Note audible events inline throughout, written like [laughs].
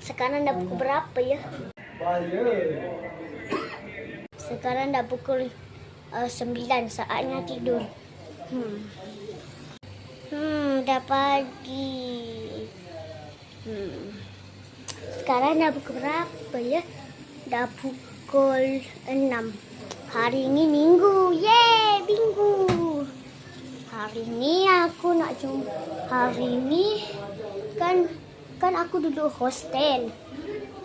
Sekarang dah pukul berapa ya? Sekarang dah pukul uh, 9 saatnya tidur. Hmm. Hmm, dah pagi. Hmm. Sekarang dah pukul berapa ya? Dah pukul 6. Hari ini minggu. Yeay, minggu. Hari ini aku nak jumpa. Hari ini kan kan aku duduk hostel.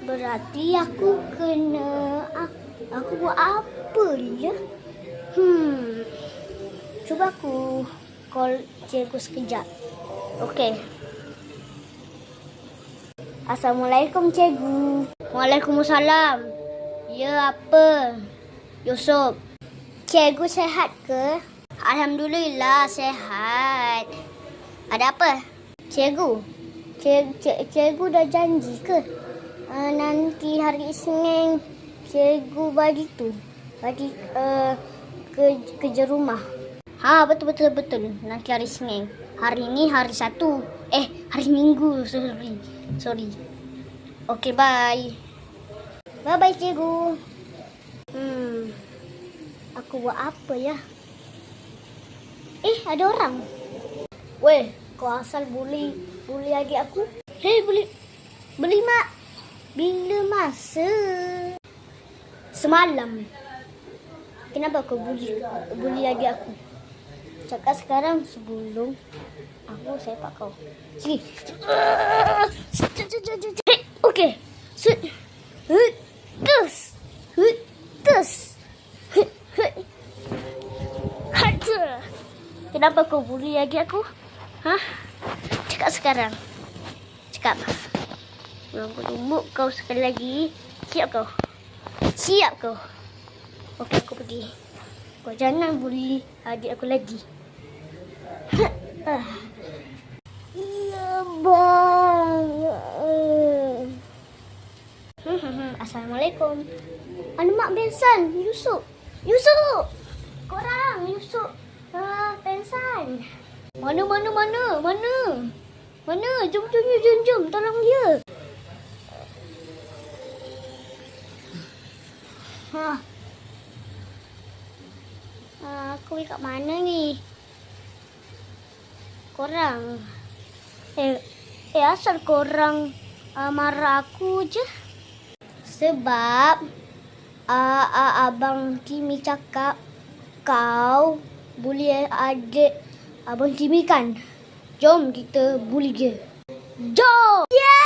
Berarti aku kena ah, aku buat apa ya? Hmm. Cuba aku call cikgu sekejap. Okey. Assalamualaikum cikgu. Waalaikumsalam. Ya apa? Yusuf. Cikgu sehat ke? Alhamdulillah sehat. Ada apa? Cikgu. Cik, cik, cikgu dah janji ke? Uh, nanti hari Isnin cikgu bagi tu. Bagi uh, ke kerja rumah. Ha betul betul betul. Nanti hari Isnin. Hari ni hari Sabtu. Eh hari Minggu. Sorry. Sorry. Okay bye. Bye bye cikgu. Hmm. Aku buat apa ya? Eh, ada orang. Weh, kau asal bully bully adik aku? Hei, bully. Bully mak. Bila masa? Semalam. Kenapa kau bully bully adik aku? Cakap sekarang sebelum aku sepak kau. Sini. Okey. Sut. Hut. Tus. Hut. Tus. Hut. Hut. Haja. Kenapa kau bully lagi aku? Hah? Cakap sekarang. Cakap. Belum aku tumbuk kau sekali lagi. Siap kau? Siap kau? Okey, aku pergi. Kau jangan bully adik aku lagi. Ya, bang. [laughs] Assalamualaikum. Anu mak Bensan, Yusuf. Yusuf. Korang, Yusuf. Ah, Bensan. Mana mana mana? Mana? Mana? Jom jom jom jom, tolong dia. Ha. Ah, aku pergi kat mana ni? Korang. Eh, eh asal korang uh, marah aku je? Sebab uh, uh, abang Kimi cakap kau bully adik abang Kimi kan? Jom kita bully dia. Jom!